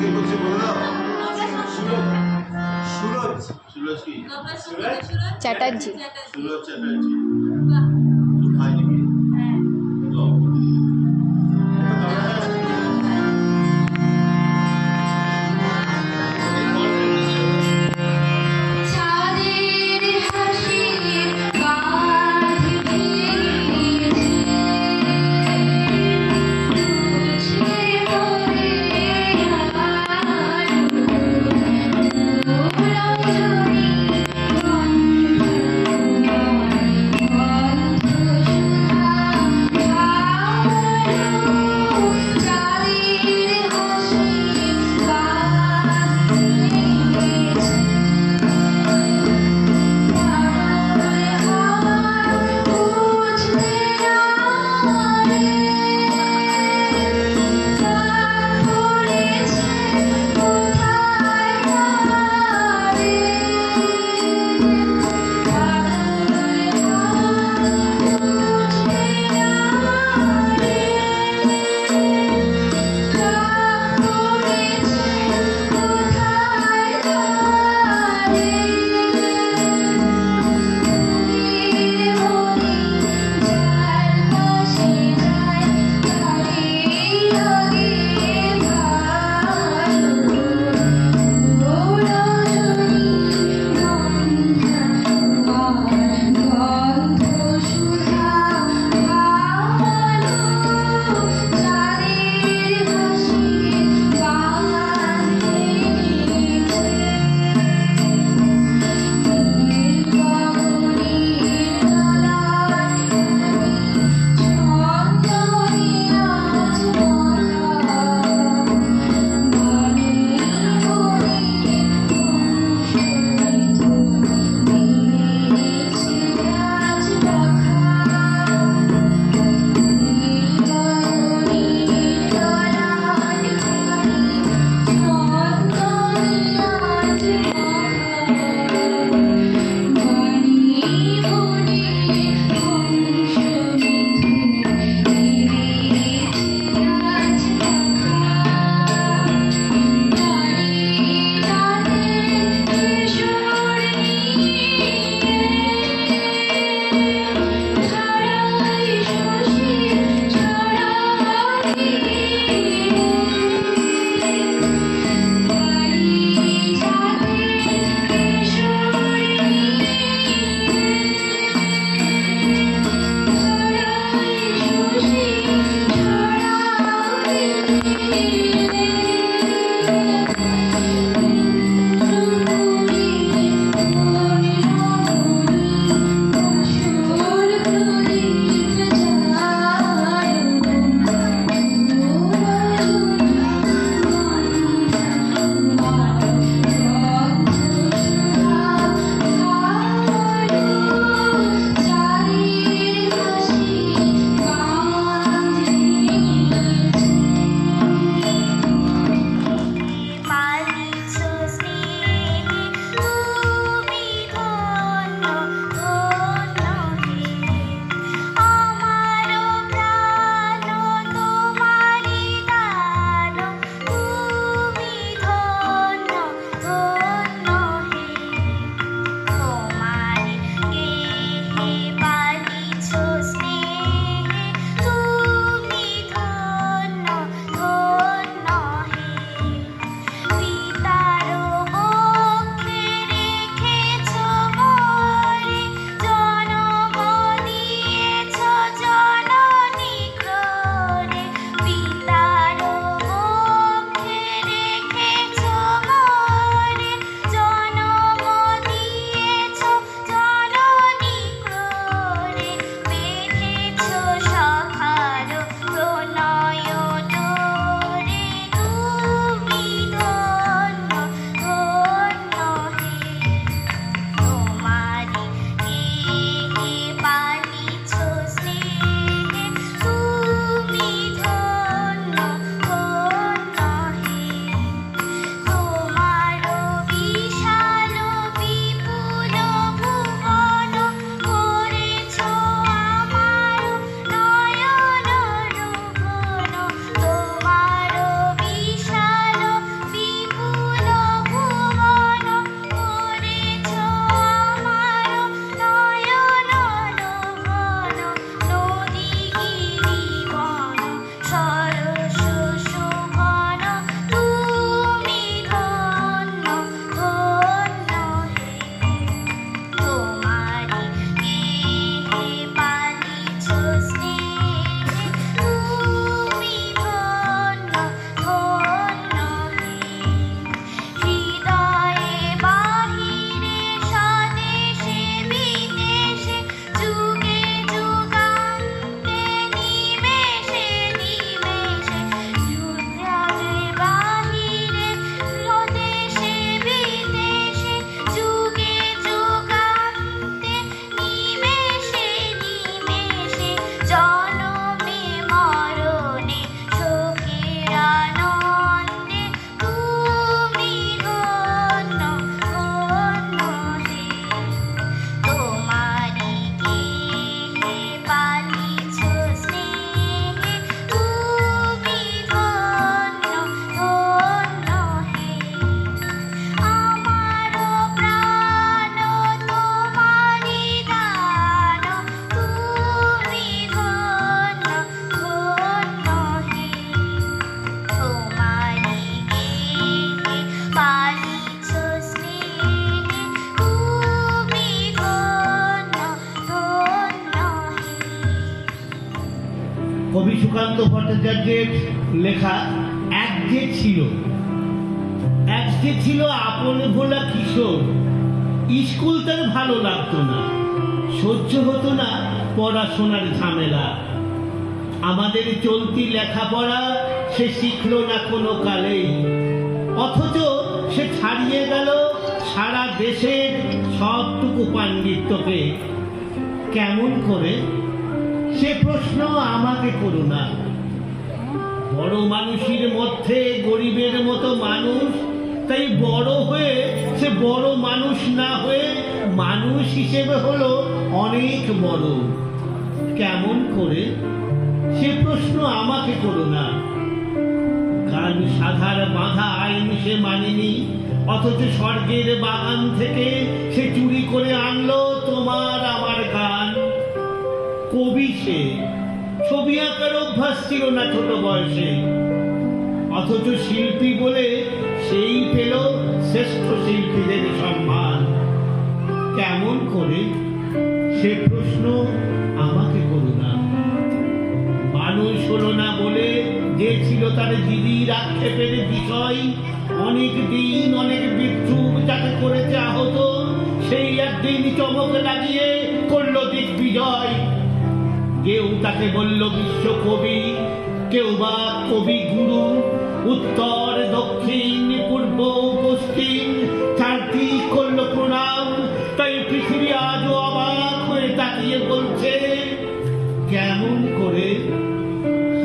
কে করছে বলে দাও সুরজ। সুরজ কি? চ্যাটার্জি। সুরজ চ্যাটার্জি। সুকান্ত ভট্টাচার্যের লেখা এক যে ছিল, এক যে ছিল আপন ভোলা কিশোর, স্কুল তার ভালো লাগতো না, সহ্য হতো না পড়াশোনার ঝামেলা। আমাদের চলতি লেখাপড়া সে শিখলো না কোনো কালে, অথচ সে ছাড়িয়ে গেল সারা দেশের সবটুকু পাণ্ডিত্যকে। কেমন করে? সে প্রশ্ন আমাকে করো না। বড় মানুষের মধ্যে গরিবের মতো মানুষ, তাই বড় হয়ে সে বড় মানুষ না হয়ে মানুষ হিসেবে হলো অনেক বড়। কেমন করে? সে প্রশ্ন আমাকে করো না। কারণ সাধার বাঁধা আইন সে মানেনি, অথচ স্বর্গের বাগান থেকে সে চুরি করে আনলো তোমার আমার গান। কবি সে ছবি আঁকার অভ্যাস ছিল না ছোট বয়সে। অথচ শিল্পী বলে সেই পেল শ্রেষ্ঠ শিল্পীদের সম্মান। কেমন করে? সে প্রশ্ন আমাকে করো না। মানুষ হলো না বলে যে ছিল তার দিদির আক্ষেপের বিষয়, অনেক দিন অনেক বিদ্রুপ যাকে করেছে আহত, সেই একদিন চমক লাগিয়ে করল দিগ্বিজয়। কেউ তাকে বলল বিশ্বকবি কেউ বা কবি গুরু। উত্তর, দক্ষিণ, পূর্ব, পশ্চিম, চারদিক করল প্রণাম। তাই পৃথিবী আজও অবাক হয়ে তাকিয়ে বলছে, কেমন করে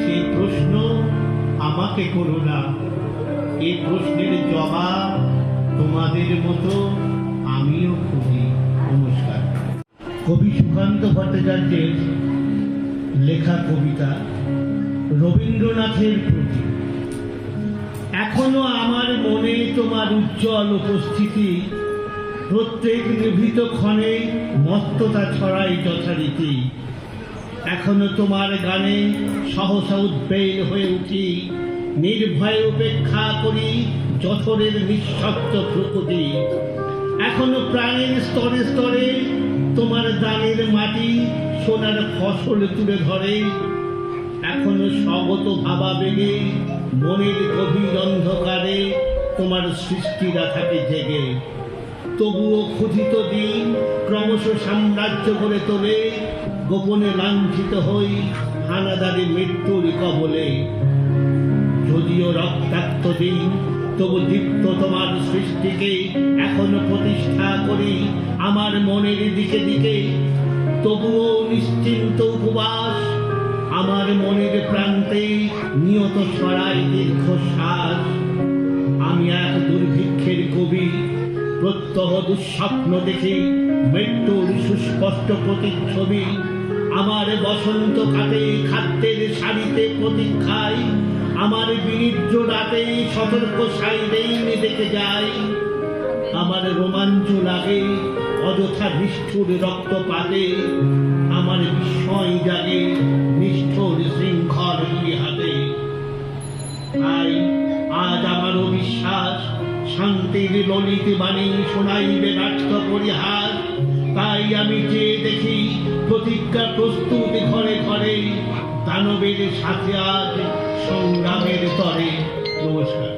সেই প্রশ্ন আমাকে করো না? এই প্রশ্নের জবাব তোমাদের মতো আমিও খুঁজি। নমস্কার। কবি সুকান্ত ভট্টাচার্যের লেখা কবিতা রবীন্দ্রনাথের প্রতি। এখনও আমার মনে তোমার উজ্জ্বল উপস্থিতি, প্রত্যেক নিভৃত ক্ষণে মত্ততা ছড়াই যথারীতি। এখনও তোমার গানে সহসা উদ্বেল হয়ে উঠি, নির্ভয়ে উপেক্ষা করি যঠরের নিঃশব্দ প্রকৃতি। এখনও প্রাণের স্তরে স্তরে তোমার দানের মাটি সোনার ফসল তুলে ধরে। এখনও স্বগত ভাবাবেগে মনের গভীর অন্ধকারে তোমার সৃষ্টিরা থাকে জেগে। তবুও ক্ষুধিত দিন ক্রমশ সাম্রাজ্য করে তোলে, গোপনে লাঞ্ছিত হই হানাদারি মৃত্যুর কবলে। যদিও রক্তাক্ত দিন, তবু দীপ্ত তোমার সৃষ্টিকে এখনও প্রতিষ্ঠা করি, আমার মনের দিকে দিকে তবুও নিশ্চিন্ত উপবাস। আমার মনের প্রান্তে নিয়ত ছড়াই দীর্ঘশ্বাস। আমি এক দুর্ভিক্ষের কবি, প্রত্যহ দুঃস্বপ্ন দেখি, মৃত্যুর সুস্পষ্ট প্রতিচ্ছবি। আমার বসন্ত কাটে খাদ্যের শাড়িতে প্রতীক্ষায়, আমার বিনিদ্র রাতে সতর্ক সাইরেই দেখে যাই। আমার রোমাঞ্চ লাগে অযথা নিষ্ঠুর রক্তপাতে আমার বিস্ময় জাগে নিষ্ঠুর শৃঙ্খল হাতে তাই আজ আমার বিশ্বাস শান্তির ললিত বাণী শোনাইবে ব্যর্থ পরিহার তাই আমি যে দেখি প্রতিজ্ঞা প্রস্তুত ঘরে ঘরে, দানবের সাথে আজ সংগ্রামের তরে। নমস্কার।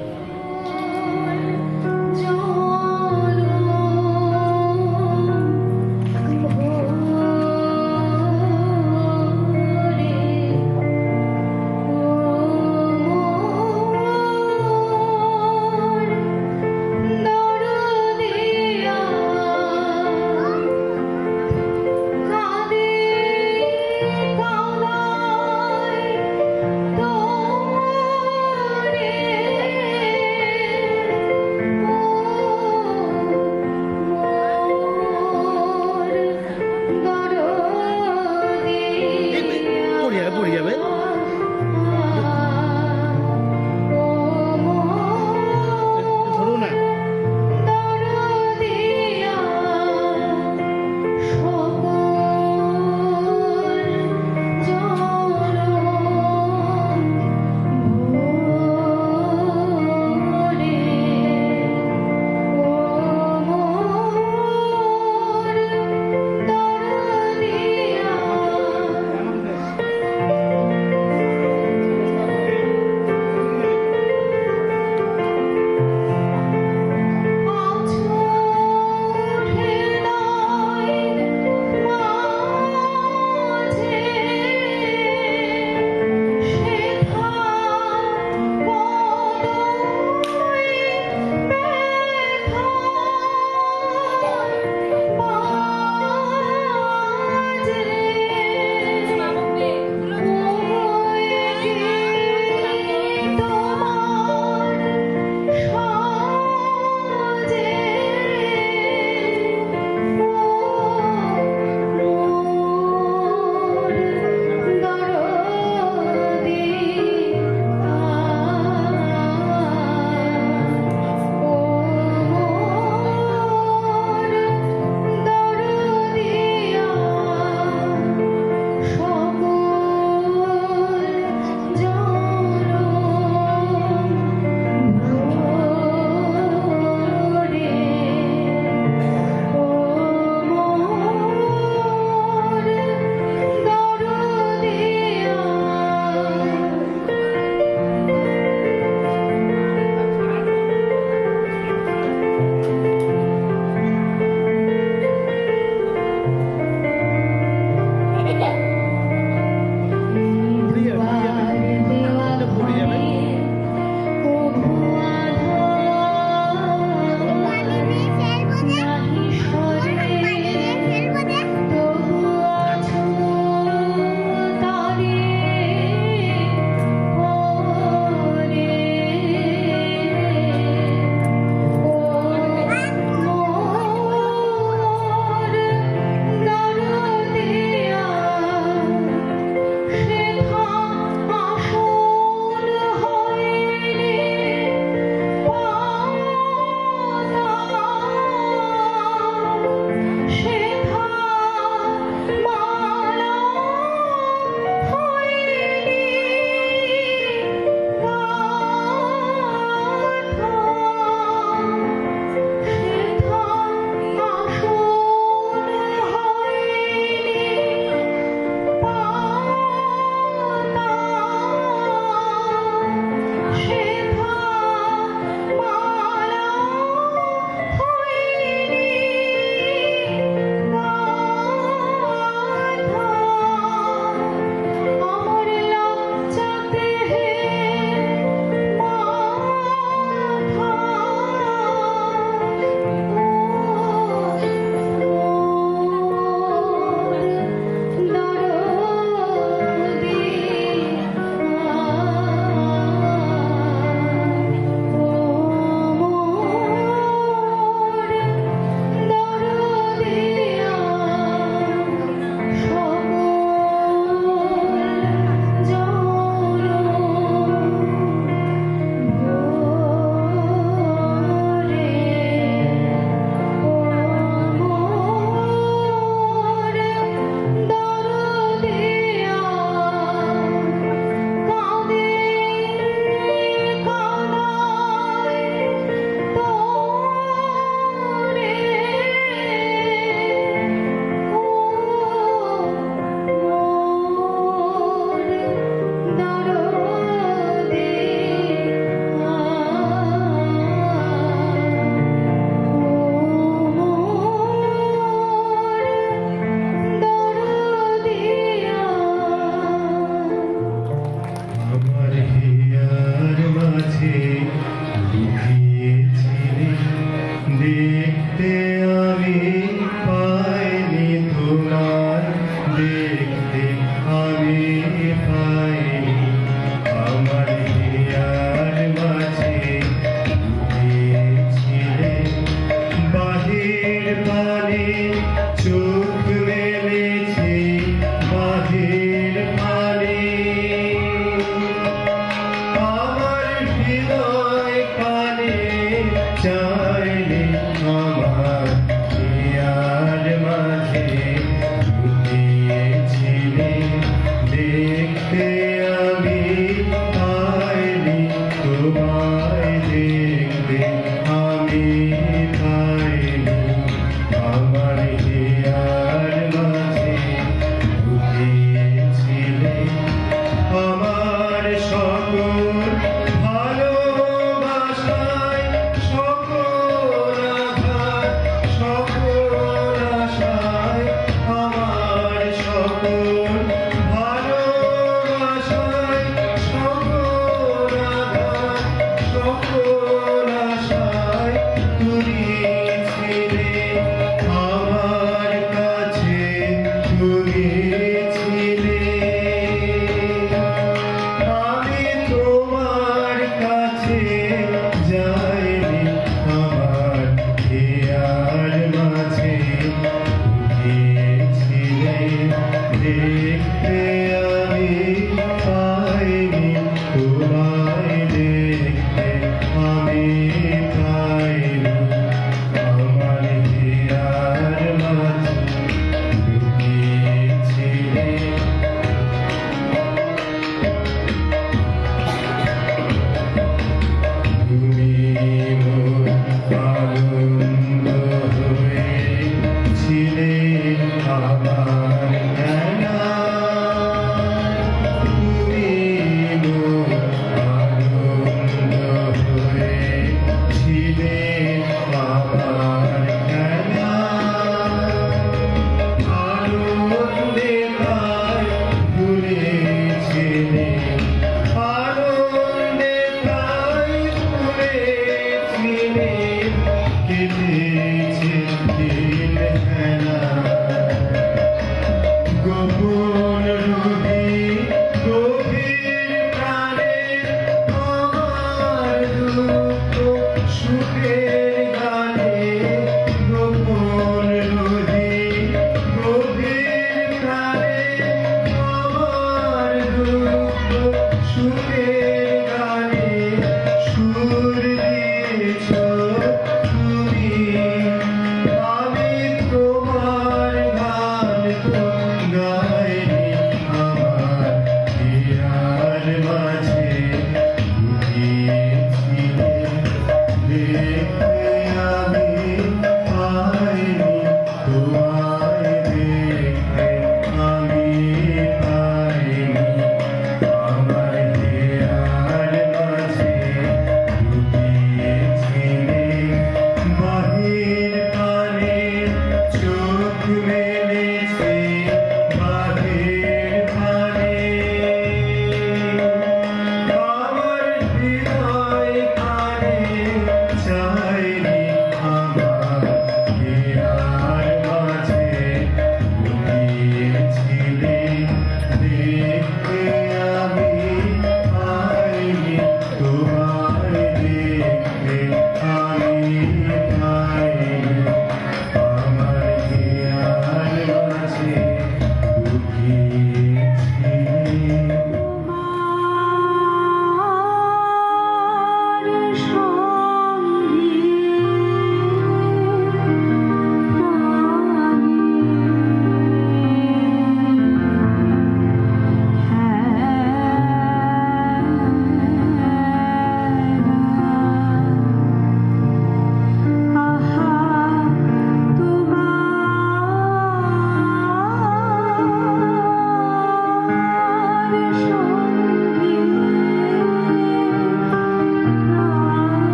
আমি Amen.